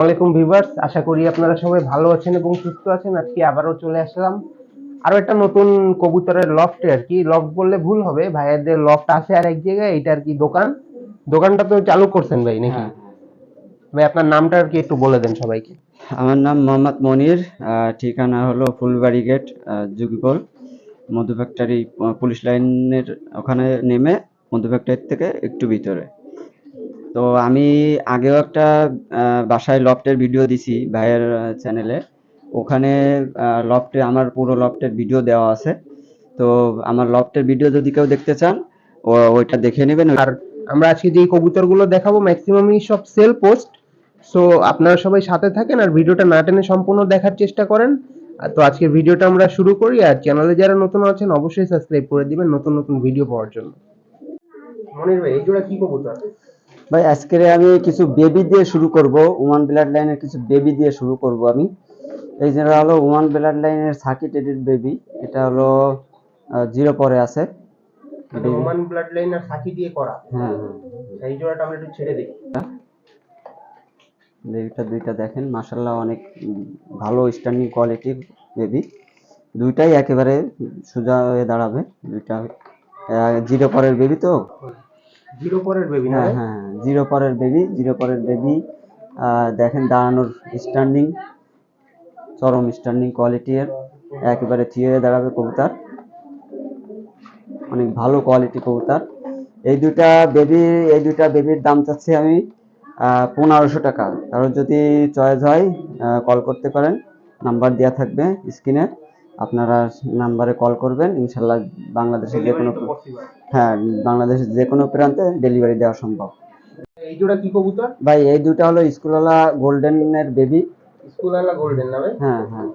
আসসালামাইকুম ভিভার্স আশা করি আপনারা সবাই ভালো আছেন এবং সুস্থ আছেন। আজকে আবারও চলে আসলাম। আরও একটা নতুন কবুতরের লফটে আর কি। লফট বললে ভুল হবে ভাইয়াদের লফট আছে আর এক জায়গায় এটা আর কি দোকান। দোকানটা তো চালু করছেন ভাই নাকি? হ্যাঁ, ভাই আপনার নামটা আর কি একটু বলে দেন সবাইকে। আমার নাম মোহাম্মদ মনির ঠিকানা হলো ফুলবাড়ি গেট যুগিপল মধু ফ্যাক্টরি পুলিশ লাইনের ওখানে নেমে মধু ফ্যাক্টরি থেকে একটু ভিতরে। তো আমি আগেও একটা বাসায় লফটের ভিডিও দিছি ভাইয়ের চ্যানেলে ওখানে লফটে আমার পুরো লফটের ভিডিও দেওয়া আছে। তো আমার লফটের ভিডিও যদি কেউ দেখতে চান ও ওইটা দেখে নেবেন। আর আমরা আজকে যে কবুতরগুলো দেখাবো ম্যাক্সিমামই সব সেল পোস্ট সো আপনারা সবাই সাথে থাকেন আর ভিডিওটা না টেনে সম্পূর্ণ দেখার চেষ্টা করেন। তো আজকে ভিডিওটা আমরা শুরু করি আর চ্যানেলে যারা নতুন আছেন অবশ্যই সাবস্ক্রাইব করে দিবেন নতুন নতুন ভিডিও পাওয়ার জন্য। মনির ভাই এই জোড়া কি কবুতর? ভাই আজকে আমি কিছু বেবি দিয়ে শুরু করব। ওমান ব্লাড লাইনের কিছু বেবি দিয়ে শুরু করব আমি। এই যেটা হলো ওমান ব্লাড লাইনের সার্কিট এডিট বেবি এটা হলো জিরো পরে আছে। এটা ওমান ব্লাড লাইন আর সাকি দিয়ে করা। হ্যাঁ এই জোড়াটা আমরা একটু ছেড়ে দেখি বেবিটা দুইটা দেখেন মাসাল্লাহ অনেক ভালো স্ট্যান্ডিং কোয়ালিটির বেবি দুইটাই একেবারে সোজা হয়ে দাঁড়াবে। দুইটা জিরো পরের বেবি তো? জিরো পরের বেবি হ্যাঁ হ্যাঁ জিরো পরের বেবি জিরো পরের বেবি দেখেন দাঁড়ানোর স্ট্যান্ডিং চরম স্ট্যান্ডিং কোয়ালিটির একেবারে থিয়ে দাঁড়াবে কবুতর। অনেক ভালো কোয়ালিটি কবুতর। এই দুইটা বেবি এই দুইটা বেবির দাম চাচ্ছি আমি পনেরোশো টাকা। কারণ যদি চয়েস হয় কল করতে পারেন নাম্বার দেওয়া থাকবে স্ক্রিনে আপনারা নাম্বারে কল করবেন ইনশাল্লাহ বাংলাদেশের যে কোনো হ্যাঁ বাংলাদেশের যে কোনো প্রান্তে ডেলিভারি দেওয়া সম্ভব। এই জোড়া কি কবুতর? ভাই এই দুটো হলো স্কুলওয়ালা গোল্ডেনের বেবি স্কুল আলা গোল্ডেন না ভাই? হ্যাঁ হ্যাঁ।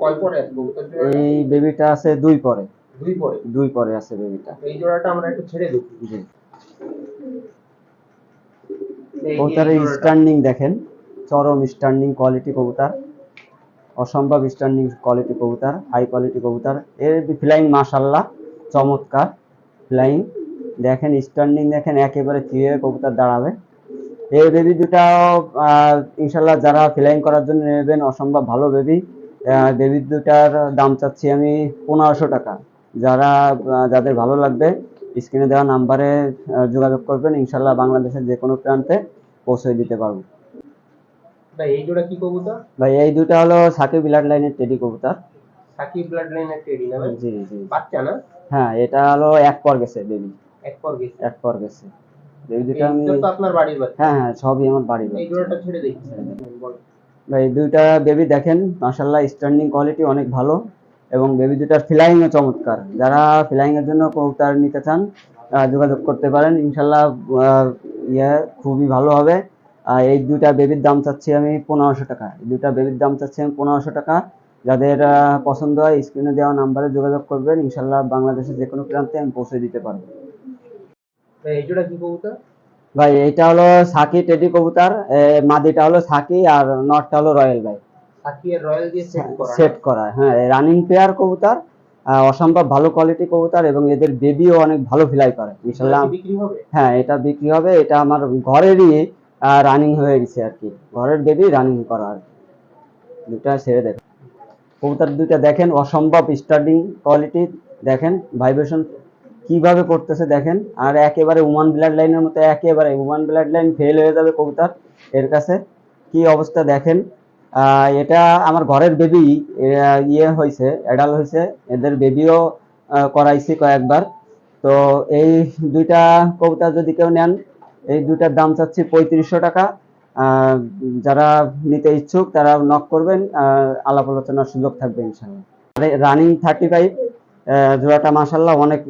কয় পরে আছে কবুতর এই বেবিটা আছে দুই পরে। দুই পরে? দুই পরে আছে বেবিটা এই জোড়াটা আমরা একটু ছেড়ে দেখি জি। কবুতরের স্ট্যান্ডিং দেখেন। চরম স্ট্যান্ডিং কোয়ালিটি কবুতর। অসম্ভব স্ট্যান্ডিং কোয়ালিটি কবুতর হাই কোয়ালিটি কবুতর। এর ফ্লাইং মাশাল্লাহ, চমৎকার। ফ্লাইং দেখেন স্ট্যান্ডিং দেখেন একেবারে থিয়ে কবুতর দাঁড়াবে। এই বেবি দুটাও ইনশাল্লাহ যারা ফ্লাইং করার জন্য নেবেন, অসম্ভব ভালো বেবি বেবি দুটার দাম চাচ্ছি আমি পনেরোশো টাকা। যারা যাদের ভালো লাগবে স্ক্রিনে দেওয়া নাম্বারে যোগাযোগ করবেন। ইনশাল্লাহ বাংলাদেশের যে কোনো প্রান্তে পৌঁছে দিতে পারব। ভাই এই জোড়া কি কবুতর? ভাই এই দুটো হলো সাকিব বিলাট লাইনের টেডি কবুতর। সাকিব ব্লাড লাইনের টেডি না ভাই? জি জি বাচ্চা না? হ্যাঁ এটা হলো এক পর গেছে বেবি এক পর গেছে। এক পর গেছে। বেবি দুটো আমি তো আপনার বাড়ির বাচ্চা। হ্যাঁ হ্যাঁ সবই আমার বাড়ির এই জোড়াটা ছেড়ে ভাই দুইটা বেবি দেখেন মাশাল্লাহ স্ট্যান্ডিং কোয়ালিটি অনেক ভালো। এবং বেবি দুটার ফ্লাইংও চমৎকার। যারা ফ্লাইং এর জন্য কবুতর নিতে চান যোগাযোগ করতে পারেন। ইনশাল্লাহ ইয়ে খুবই ভালো হবে। আর এই দুইটা বেবির দাম চাচ্ছি আমি পনেরোশো টাকা। এই দুইটা বেবির দাম চাচ্ছি আমি পনেরোশো টাকা। যাদের পছন্দ হয় স্ক্রিনে দেওয়া নাম্বারে যোগাযোগ করবেন। ইনশাল্লাহ বাংলাদেশের যে কোনো প্রান্তে আমি পৌঁছে দিতে পারব। ভাই এইটা হলো সাকি টেডি কবুতর। মাদিটা হলো সাকি আর নটটা হলো রয়্যাল ভাই। রয়্যাল দিয়ে সেট করা। সেট করা। হ্যাঁ রানিং পেয়ার কবুতর। অসম্ভব ভালো কোয়ালিটি কবুতর এবং এদের বেবিও অনেক ভালো ফ্লাই করে ইনশাল্লাহ হ্যাঁ এটা বিক্রি হবে। এটা আমার ঘরেরই রানিং হয়ে গেছে আর কি। ঘরের বেবি রানিং করা আর। দুটা ছেড়ে দেখ কবুতর দুইটা দেখেন, অসম্ভব স্টার্টিং কোয়ালিটি দেখেন ভাইব্রেশন কীভাবে করতেছে দেখেন। আর একেবারে উমান ব্লাড লাইনের মতো, একেবারে উমান ব্লাড লাইন ফেল হয়ে যাবে কবুতর এর কাছে। কি অবস্থা দেখেন এটা আমার ঘরের বেবি ইয়ে হয়েছে অ্যাডাল হয়েছে। এদের বেবিও করাইছি কয়েকবার। তো এই দুইটা কবুতর যদি কেউ নেন এই দুটার দাম চাচ্ছি পঁয়ত্রিশশো টাকা। যারা নিতে ইচ্ছুক, তারা নক করবেন আলাপ আলোচনার সুযোগ থাকবে ইনশাল্লাহ রানিং থার্টি ফাইভ জোড়াটা মাসাল্লাহ অনেক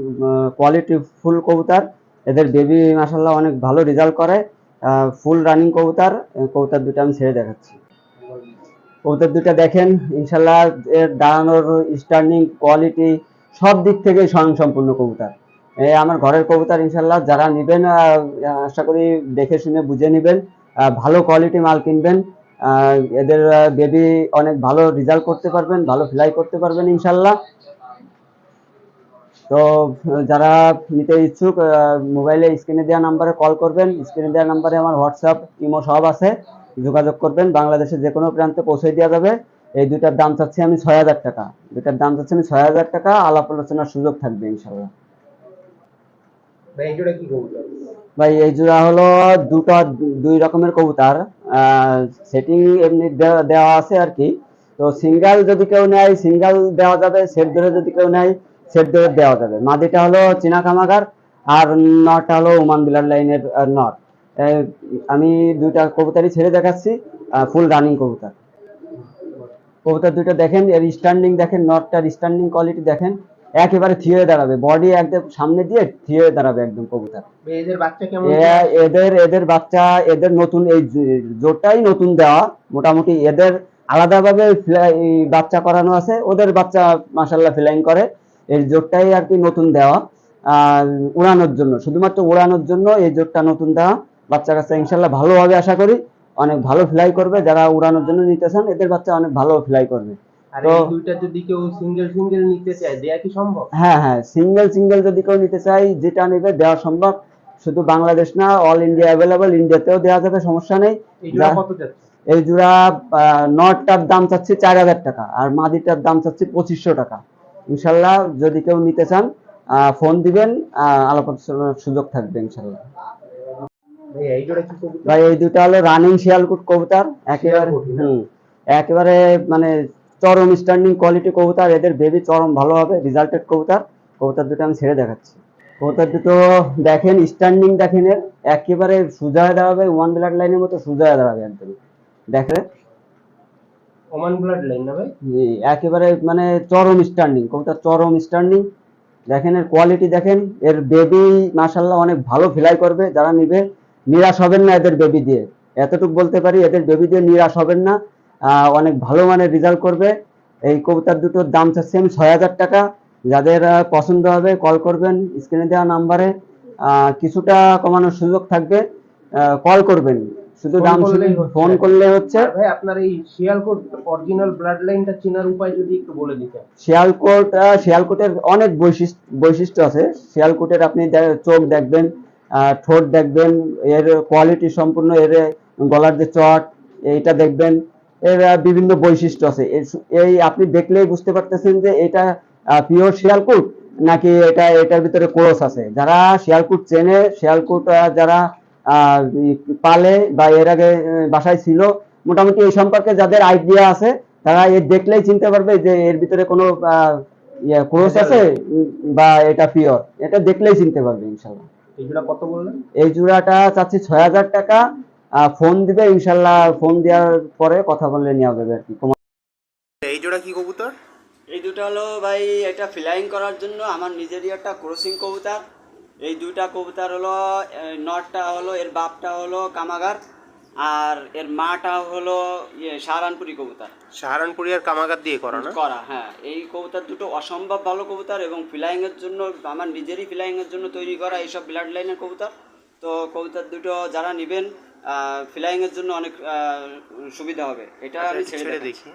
কোয়ালিটি ফুল কবুতর। এদের বেবি মাসাল্লাহ অনেক ভালো রেজাল্ট করে। ফুল রানিং কবুতর কবুতর দুটো আমি ছেড়ে দেখাচ্ছি। কবুতর দুটো দেখেন ইনশাল্লাহ এর দাঁড়ানোর স্টার্নিং কোয়ালিটি সব দিক থেকে স্বয়ংসম্পূর্ণ কবুতর। আমার ঘরের কবুতর ইনশাল্লাহ যারা নেবেন আশা করি দেখে শুনে বুঝে নেবেন। ভালো কোয়ালিটি মাল কিনবেন। এদের বেবি অনেক ভালো রেজাল্ট করতে পারবেন, ভালো ফ্লাই করতে পারবেন ইনশাল্লাহ তো, যারা নিতে ইচ্ছুক মোবাইলে স্ক্রিনে দেওয়া নাম্বারে কল করবেন। স্ক্রিনে দেওয়া নাম্বারে আমার হোয়াটসঅ্যাপ ইমো সব আছে। যোগাযোগ করবেন। বাংলাদেশের যে কোনো প্রান্তে পৌঁছে দেওয়া যাবে। এই দুইটার দাম চাচ্ছি আমি ছয় হাজার টাকা। দুইটার দাম চাচ্ছি আমি ছয় হাজার টাকা। আলাপ আলোচনার সুযোগ থাকবে ইনশাল্লাহ ভাই, এই জোড়া হলো দুটো দুই রকমের কবুতর। সেটিং এমনি দেওয়া- দেওয়া আছে আর কি। তো সিঙ্গেল যদি কেউ নেয় সিঙ্গেল দেওয়া যাবে সেট ধরে যদি কেউ নেয় সেট ধরে দেওয়া যাবে। মাদিটা হলো চীনা কামাগার আর নটটা হলো ওমান বিলার লাইনের নট। আমি দুইটা কবুতরই ছেড়ে দেখাচ্ছি ফুল রানিং কবুতর। কবুতর দুইটা দেখেন, এর স্ট্যান্ডিং দেখেন, নটটার স্ট্যান্ডিং কোয়ালিটি দেখেন। একেবারে থিয়ে দাঁড়াবে। বডি একদম সামনে দিয়ে থিয়ে দাঁড়াবে একদম কবুতর। এদের বাচ্চা কেমন এদের এদের বাচ্চা এদের নতুন এই জোরটাই নতুন দেওয়া। মোটামুটি এদের আলাদাভাবে বাচ্চা করানো আছে। ওদের বাচ্চা মাসাল্লাহ ফ্লাইং করে। এই জোরটাই আর কি নতুন দেওয়া। আর উড়ানোর জন্য শুধুমাত্র উড়ানোর জন্য এই জোরটা নতুন দেওয়া। বাচ্চা কাচ্চা ইনশাল্লাহ ভালো হবে আশা করি অনেক ভালো ফ্লাই করবে। যারা উড়ানোর জন্য নিতে চান এদের বাচ্চা অনেক ভালো ফ্লাই করবে। আর তো- এই দুইটা যদি কেউ সিঙ্গেল সিঙ্গেল নিতে চায় দেয়া কি সম্ভব? হ্যাঁ হ্যাঁ সিঙ্গেল সিঙ্গেল যদি কেউ নিতে চাই যেটা নেবে দেওয়া সম্ভব। শুধু বাংলাদেশ না অল ইন্ডিয়া অ্যাভেলেবল ইন্ডিয়াতেও দেওয়া যাবে সমস্যা নেই। এই জোড়া যা- কত যাচ্ছে? এই জোড়া আহ, নটটার দাম চাচ্ছি চার হাজার টাকা আর মাদিটার দাম চাচ্ছি পঁচিশশো টাকা। ইনশাল্লাহ যদি কেউ নিতে চান ফোন দিবেন আলাপ আলোচনার সুযোগ থাকবে ইনশাল্লাহ। ভাই এই ভাই দুটো হলো রানিং শিয়ালকুট কবুতর একেবারে হুম একেবারে মানে চরম স্ট্যান্ডিং কোয়ালিটি কবুতর এদের বেবি চরম ভালো হবে রিজাল্টেড কবুতর। কবুতর দুটো আমি ছেড়ে দেখাচ্ছি। কবুতর দুটো দেখেন স্ট্যান্ডিং দেখেন এর একেবারে সোজা হয়ে দাঁড়াবে ওয়ান ব্লাড লাইনের মতো সোজা হয়ে দাঁড়াবে একদম। দেখে ওমান ব্লাড লাইন না ভাই? জি, একেবারে মানে চরম স্ট্যান্ডিং কবুতর চরম স্ট্যান্ডিং দেখেন এর কোয়ালিটি দেখেন এর বেবি মাশাল্লাহ অনেক ভালো ফ্লাই করবে যারা নিবে নিরাশ হবেন না এদের বেবি দিয়ে। এতটুকু বলতে পারি এদের বেবি দিয়ে নিরাশ হবেন না। অনেক ভালো মানের রেজাল্ট করবে। এই কবুতর দুটোর দাম আমি ছয় হাজার টাকা। যাদের পছন্দ হবে কল করবেন স্ক্রিনে দেওয়া নাম্বারে কিছুটা কমানোর সুযোগ থাকবে কল করবেন। শুধু দাম ফোন করলে হচ্ছে। ভাই আপনার এই শিয়ালকোট অরিজিনাল ব্লাড লাইনটা চেনার উপায় যদি একটু বলে দিতেন। শিয়ালকোট শিয়ালকোটের অনেক বৈশিষ্ট্য বৈশিষ্ট্য আছে। শিয়ালকোটের আপনি চোখ দেখবেন আহ, ঠোঁট দেখবেন এর কোয়ালিটি সম্পূর্ণ এর গলার যে চট এইটা দেখবেন। এর বিভিন্ন বৈশিষ্ট্য আছে। এই আপনি দেখলেই বুঝতে পারতেছেন যে এটা পিওর শিয়ালকুট নাকি এটা এটার ভিতরে ক্রস আছে। যারা শিয়ালকুট চেনে শিয়ালকুট যারা পালে বা এর আগে বাসায় ছিল মোটামুটি এই সম্পর্কে যাদের আইডিয়া আছে তারা এর দেখলেই চিনতে পারবে যে এর ভিতরে কোনো ক্রস আছে বা এটা পিওর এটা দেখলেই চিনতে পারবে ইনশাল্লাহ এই জোড়া কত বললেন? এই জোড়াটা চাচ্ছি ছয় হাজার টাকা। ফোন দিবে ইনশাল্লাহ ফোন দেওয়ার পরে কথা বললে নেওয়া যাবে আর কি। এই জোড়া কি কবুতর? এই দুটো হলো ভাই এটা ফ্লাইং করার জন্য আমার নিজেরই একটা ক্রসিং কবুতর। এই দুইটা কবুতর হলো নটটা হলো এর বাপটা হলো কামাগার আর এর মাটা হলো ইয়ে সাহারানপুরি কবুতর। সাহারানপুরি আর কামাগার দিয়ে করা না? করা হ্যাঁ। এই কবুতর দুটো অসম্ভব ভালো কবুতর এবং ফ্লাইং এর জন্য আমার নিজেরই ফ্লাইং এর জন্য তৈরি করা এইসব ব্লাড লাইনের কবুতর। তো কবুতর দুটো যারা নেবেন ফ্লাইং এর জন্য অনেক সুবিধা হবে। এটা আমি ছেড়ে দেখি।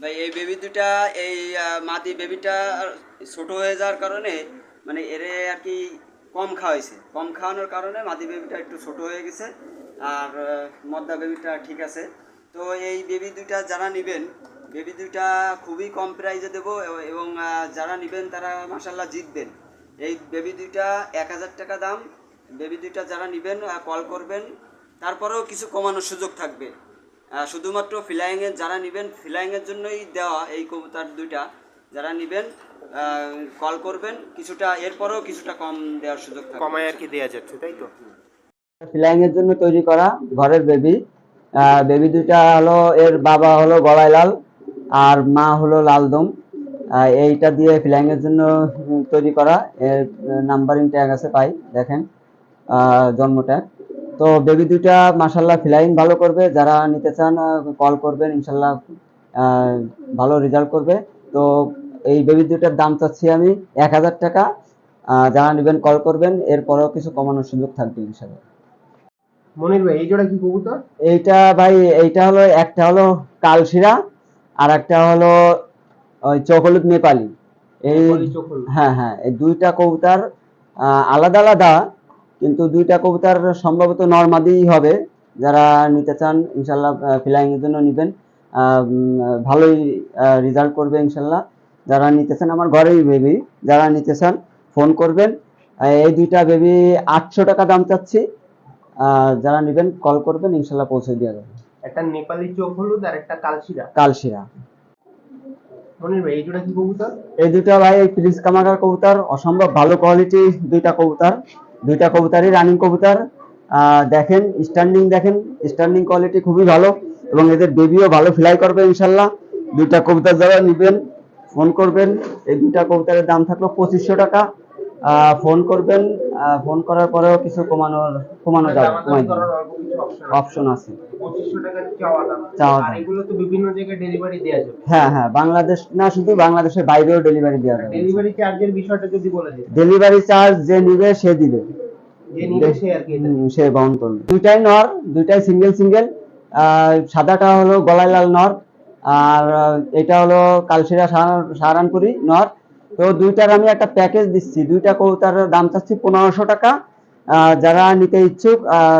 ভাই এই বেবি দুটা এই মাদি বেবিটা ছোট হয়ে যাওয়ার কারণে মানে এরে আর কি কম খাওয়াইছে। কম খাওয়ানোর কারণে মাদি বেবিটা একটু ছোট হয়ে গেছে আর মদ্দা বেবিটা ঠিক আছে। তো এই বেবি দুইটা যারা নেবেন বেবি দুইটা খুবই কম প্রাইজে দেবো এবং যারা নেবেন তারা মাসাল্লাহ জিতবেন। এই বেবি দুইটা এক হাজার টাকা দাম বেবি দুইটা যারা নেবেন কল করবেন তারপরেও কিছু কমানোর সুযোগ থাকবে। আহ, শুধুমাত্র ফ্লাইং যারা নেবেন ফ্লাইং এর জন্যই দেওয়া এই কবুতর দুইটা যারা নেবেন কল করবেন কিছুটা এরপরেও কিছুটা কম দেওয়ার সুযোগ থাকবে। কমায় আর কি দেয়া যাচ্ছে তাই তো? ফ্লাইং এর জন্য তৈরি করা ঘরের বেবি। বেবি দুইটা হলো এর বাবা হলো গলায় লাল আর মা হলো লালদম। এইটা দিয়ে ফ্লাইং এর জন্য তৈরি করা এর নাম্বারিং ট্যাগ আছে পাই দেখেন। আহ, জন্ম ট্যাগ তো বেবি দুইটা মাসাল্লাহ ফ্লাইং ভালো করবে। যারা নিতে চান কল করবেন ইনশাল্লাহ ভালো রেজাল্ট করবে। তো এই বেবি দুইটার দাম চাচ্ছি আমি এক হাজার টাকা। যারা নেবেন কল করবেন। এরপরেও কিছু কমানোর সুযোগ থাকবে ইনশাল্লাহ মনির ভাই এই জোড়া কি কবুতর? এইটা ভাই এইটা হলো একটা হলো কালশিরা আর একটা হলো ওই চকলুদ নেপালি। এই। হ্যাঁ হ্যাঁ এই দুইটা কবুতর আহ, আলাদা আলাদা কিন্তু দুইটা কবুতর সম্ভবত নর্মাদিই হবে। যারা নিতে চান ইনশাল্লাহ ফ্লাইং এর জন্য নেবেন। ভালোই রেজাল্ট করবে ইনশাল্লাহ যারা নিতে চান আমার ঘরেই বেবি যারা নিতে চান ফোন করবেন। এই দুইটা বেবি আটশো টাকা দাম চাচ্ছি। যারা নেবেন কল করবেন ইনশাল্লাহ পৌঁছে দেওয়া যাবে। একটা নেপালি চোখ হলুদ আর একটা কালশিরা। কালশিরা। এই জোড়া কি কবুতর? এই দুইটা ভাই প্রিন্স কামাগার কবুতর। অসম্ভব ভালো কোয়ালিটি দুইটা কবুতর। দুইটা কবুতারই রানিং কবুতার। দেখেন স্ট্যান্ডিং দেখেন স্ট্যান্ডিং কোয়ালিটি খুবই ভালো এবং এদের বেবিও ভালো ফ্লাই করবে ইনশাল্লাহ। দুইটা কবুতার যারা নেবেন ফোন করবেন, এই দুইটা কবুতারের দাম থাকল পঁচিশশো টাকা। ফোন করবেন ফোন করার পরেও কিছু কমানোর কমানো যাবে অপশন আছে। চাওয়া দাম এগুলো তো বিভিন্ন জায়গায় ডেলিভারি দেওয়া যাবে। হ্যাঁ হ্যাঁ বাংলাদেশ না শুধু বাংলাদেশের বাইরেও ডেলিভারি দেওয়া যাবে। ডেলিভারি চার্জের বিষয়টা যদি বলে দিন ডেলিভারি চার্জ যে নিবে সে দিবে। যে নিবে সে আর কি সে বহন করবে। দুইটাই নর দুইটাই সিঙ্গেল সিঙ্গেল সাদাটা হলো গলায় লাল নর আর এটা হলো কালশিরা সাহারানপুরি নর। তো দুইটার আমি একটা প্যাকেজ দিচ্ছি। দুইটা কৌতার দাম চাচ্ছি পনেরোশো টাকা। যারা নিতে ইচ্ছুক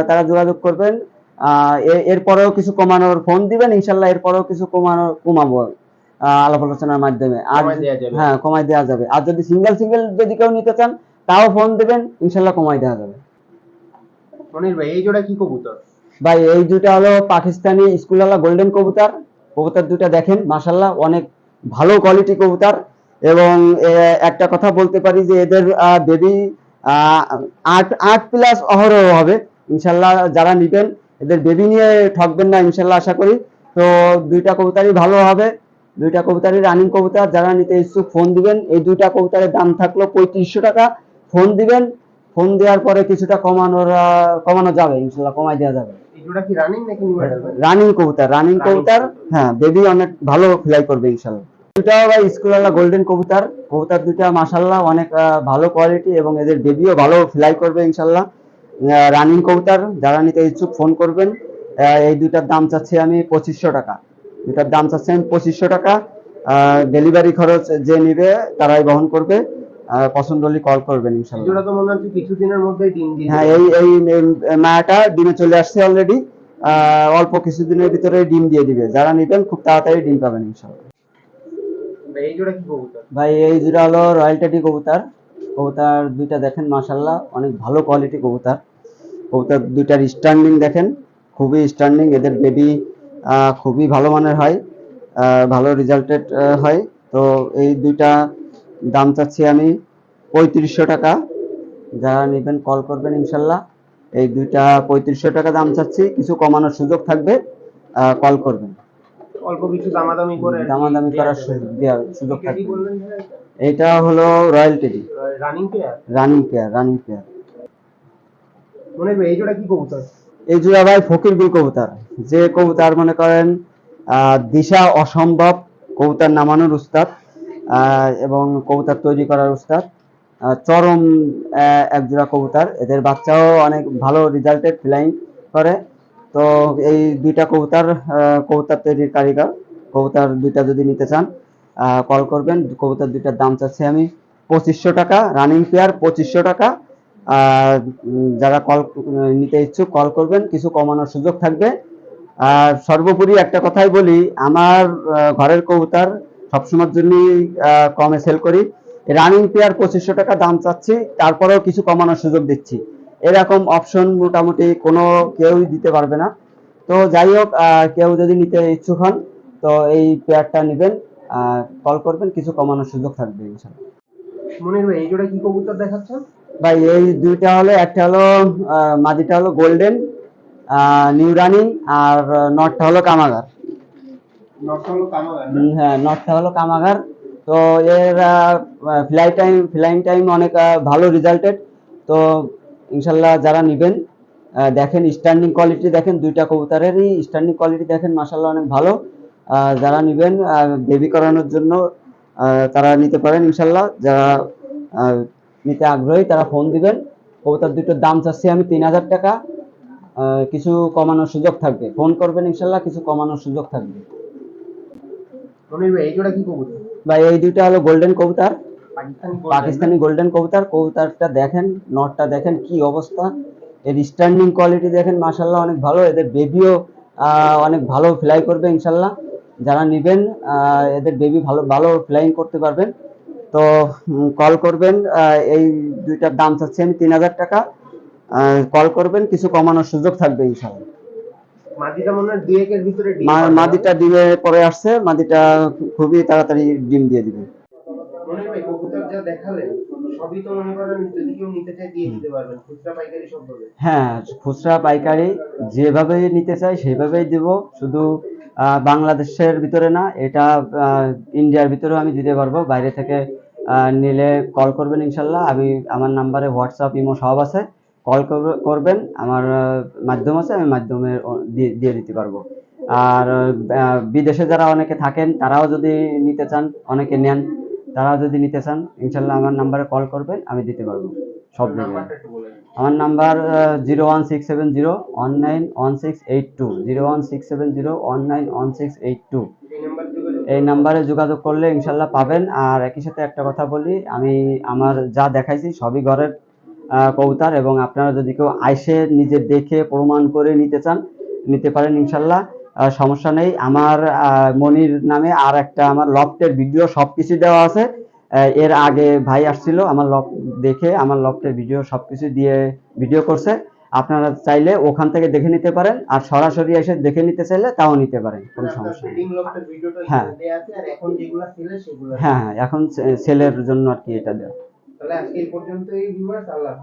তারা যোগাযোগ করবেন। এরপরেও কিছু কমানোর ফোন দিবেন। ইনশাল্লাহ এরপরেও কিছু কমানো কমাবো আলাপ আলোচনার মাধ্যমে। আর। হ্যাঁ কমাই দেওয়া যাবে। আর যদি সিঙ্গেল সিঙ্গেল যদি কেউ নিতে চান তাও ফোন দেবেন। ইনশাল্লাহ কমাই দেওয়া যাবে। মনির ভাই এই জোড়া কি কবুতর? ভাই এই দুটা হলো পাকিস্তানি স্কুলওয়ালা গোল্ডেন কবুতর। কবুতর দুটা দেখেন মাশাল্লাহ অনেক ভালো কোয়ালিটি কবুতর। এবং একটা কথা বলতে পারি যে এদের বেবি আট আট প্লাস অহরহ হবে। ইনশাল্লাহ যারা নিবেন এদের বেবি নিয়ে ঠকবেন না ইনশাল্লাহ আশা করি। তো দুইটা কবুতরই ভালো হবে। দুইটা কবুতরই রানিং কবুতর যারা নিতে ইচ্ছুক ফোন দিবেন। এই দুইটা কবুতরের দাম থাকল পঁয়ত্রিশশো টাকা। ফোন দিবেন। ফোন দেওয়ার পরে কিছুটা কমানোর কমানো যাবে ইনশাল্লাহ কমাই দেওয়া যাবে। রানিং কবুতর রানিং কবুতর। হ্যাঁ বেবি অনেক ভালো ফ্লাই করবে ইনশাল্লাহ। ভাই স্কুলওয়ালা গোল্ডেন কবুতর। কবুতর দুটা মাশাল্লাহ অনেক ভালো কোয়ালিটি এবং এদের বেবিও ভালো ফ্লাই করবে ইনশাল্লাহ রানিং কবুতর যারা নিতে ইচ্ছুক ফোন করবেন। এই দাম চাচ্ছি আমি পঁচিশশো টাকা। দুটার দাম চাচ্ছি আমি পঁচিশশো টাকা। ডেলিভারি খরচ যে নিবে তারাই বহন করবে। পছন্দ হলে কল করবেন ইনশাল্লাহ কিছুদিনের দিয়ে হ্যাঁ এই এই মায়াটা ডিমে চলে আসছে অলরেডি অল্প কিছুদিনের ভিতরে ডিম দিয়ে দিবে। যারা নিবেন খুব তাড়াতাড়ি ডিম পাবেন ইনশাল্লাহ জোড়া ভাই, এই দুটা হলো রয়্যাল টেডি কবুতর। কবুতর দুইটা দেখেন মাশাল্লাহ অনেক ভালো কোয়ালিটি কবুতর। কবুতর দুইটার স্ট্যান্ডিং দেখেন, খুবই স্ট্যান্ডিং এদের বেবি খুবই ভালো মানের হয় ভালো রেজাল্টেড হয়। তো এই দুইটা দাম চাচ্ছি আমি পঁয়ত্রিশশো টাকা। যারা নেবেন কল করবেন ইনশাল্লাহ এই দুইটা পঁয়ত্রিশশো টাকা দাম চাচ্ছি, কিছু কমানোর সুযোগ থাকবে কল করবেন। অল্প কিছু দামাদামি করে দামাদামি করার সুযোগ দেওয়ার সুযোগ এটা কি থাকবে। বললেন ভাই এটা? হলো royal teddy running pair running pair running pair Monir ভাই এই জোড়া কি কবুতর? এই জোড়া ভাই ফকির বিল কবুতর। যে কবুতর মনে করেন আহ, দিশা অসম্ভব কবুতর নামানোর উস্তাদ এবং কবুতর তৈরি করার উস্তাদ চরম এক জোড়া কবুতর। এদের বাচ্চাও অনেক ভালো রেজাল্টেড ফ্লাইং করে। তো এই দুইটা কবুতর কবুতর তৈরির কারিগর। কবুতর দুইটা যদি নিতে চান কল করবেন। কবুতর দুইটার দাম চাচ্ছি আমি পঁচিশশো টাকা রানিং পেয়ার পঁচিশশো টাকা। আর যারা কল নিতে ইচ্ছুক কল করবেন। কিছু কমানোর সুযোগ থাকবে। আর সর্বোপরি একটা কথাই বলি, আমার ঘরের কবুতর সবসময়ের জন্যই কমে সেল করি। রানিং পেয়ার পঁচিশশো টাকা দাম চাচ্ছি, তারপরেও কিছু কমানোর সুযোগ দিচ্ছি। এরকম অপশন মোটামুটি কোনো কেউই দিতে পারবে না। তো যাই হোক কেউ যদি নিতে ইচ্ছুক হন তো এই পেয়ারটা নেবেন কল করবেন কিছু কমানোর সুযোগ থাকবে ইনশাল্লাহ মনির ভাই এই জোড়া কি কবুতর দেখাচ্ছেন? ভাই এই দুইটা হলো একটা হলো মাদিটা হলো গোল্ডেন নিউ রানিং আর নটটা হলো কামাগার। হ্যাঁ নটটা হলো কামাগার। তো এর ফ্লাই টাইম ফ্লাইং টাইম অনেক ভালো রেজাল্টেড তো ইনশাল্লাহ যারা নেবেন দেখেন স্ট্যান্ডিং কোয়ালিটি দেখেন দুইটা কবুতরেরই স্ট্যান্ডিং কোয়ালিটি দেখেন মাসাল্লাহ অনেক ভালো। যারা নেবেন বেবি করানোর জন্য তারা নিতে পারেন ইনশাল্লাহ যারা নিতে আগ্রহী তারা ফোন দিবেন। কবুতর দুটোর দাম চাচ্ছি আমি তিন হাজার টাকা। কিছু কমানোর সুযোগ থাকবে। ফোন করবেন ইনশাল্লাহ কিছু কমানোর সুযোগ থাকবে। ভাই এই দুইটা হলো গোল্ডেন কবুতর। পাকিস্তানি গোল্ডেন কবুতর কবুতরটা দেখেন নটটা দেখেন কি অবস্থা। এর স্ট্যান্ডিং কোয়ালিটি দেখেন মাশাল্লাহ অনেক ভালো। এদের বেবিও অনেক ভালো ফ্লাই করবে ইনশাল্লাহ যারা নেবেন এদের বেবি ভালো ভালো ফ্লাইং করতে পারবেন। তো কল করবেন এই দুইটার দাম চাচ্ছি আমি তিন হাজার টাকা। কল করবেন কিছু কমানোর সুযোগ থাকবে ইনশাল্লাহ মাদিটা মনে হয় দুই একের ভিতরে? মাদিটা ডিমে পরে আসছে মাদিটা খুবই তাড়াতাড়ি ডিম দিয়ে দিবে। হ্যাঁ খুচরা পাইকারি যেভাবে নিতে চাই সেইভাবেই দিব। শুধু বাংলাদেশের ভিতরে না, এটা ইন্ডিয়ার ভিতরেও আমি দিতে পারব। বাইরে থেকে নিলে কল করবেন ইনশাল্লাহ। আমি, আমার নাম্বারে হোয়াটসঅ্যাপ, ইমো সব আছে। কল করবেন, আমার মাধ্যম আছে, আমি মাধ্যমে দিয়ে দিতে পারব। আর বিদেশে যারা অনেকে থাকেন, তারাও যদি নিতে চান, অনেকে নেন তারাও যদি নিতে চান ইনশাল্লাহ আমার নাম্বারে কল করবেন আমি দিতে পারব। সব। আমার number zero one six seven zero one nine one six eight two zero one six seven zero one nine one six eight two. এই নাম্বার যোগাযোগ করলে ইনশাল্লাহ পাবেন আর একই সাথে একটা কথা বলি আমি আমার যা দেখাইছি সবই ঘরের কবুতর এবং আপনারা যদি কেউ আইসে নিজে দেখে প্রমাণ করে নিতে চান নিতে পারেন ইনশাল্লাহ সমস্যা নেই। আমার মনির নামে আর একটা আমার লফটের ভিডিও সব কিছু দেওয়া আছে। এর আগে ভাই আসছিল আমার লক দেখে আমার লফটের ভিডিও সব কিছু দিয়ে ভিডিও করছে। আপনারা চাইলে ওখান থেকে দেখে নিতে পারেন আর সরাসরি এসে দেখে নিতে চাইলে তাও নিতে পারেন কোনো সমস্যা নেই। হ্যাঁ। হ্যাঁ হ্যাঁ এখন সেলের জন্য আর কি এটা দেওয়া। তাহলে আজকে এই পর্যন্ত এই ভিউয়ার্স আল্লাহ